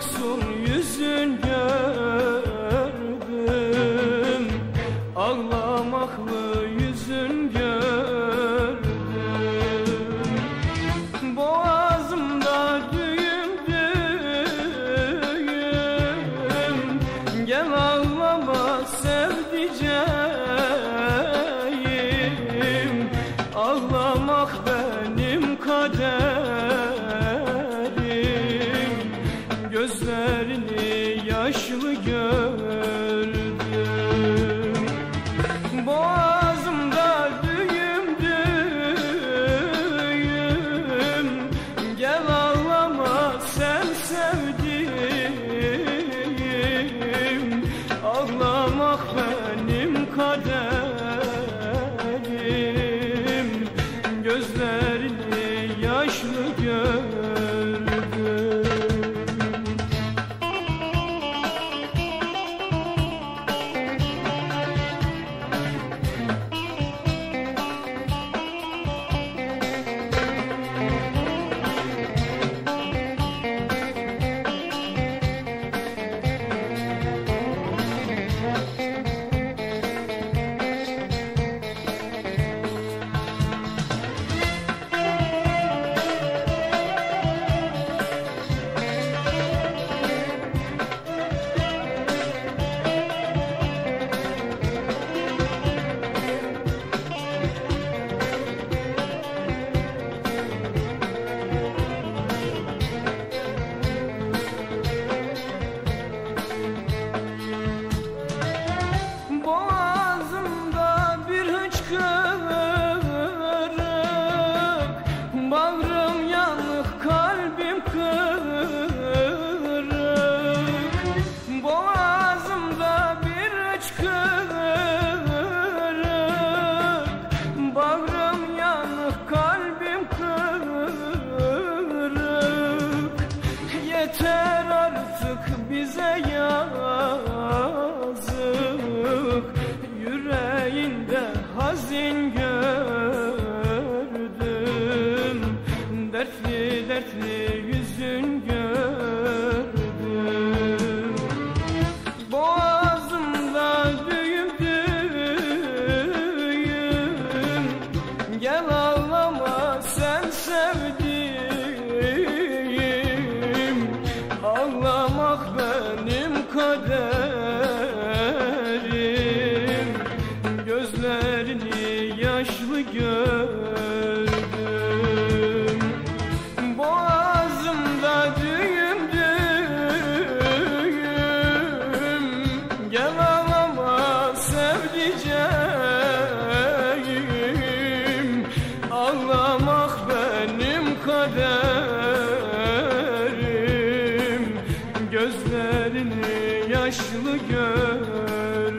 yoksun gözlerini yaşlı gör. kırık Bağrım yanık kalbim kırık. Yeter artık bize yazık. Yüreğinde hazin gördüm. Dertli dertli yaşlı göz.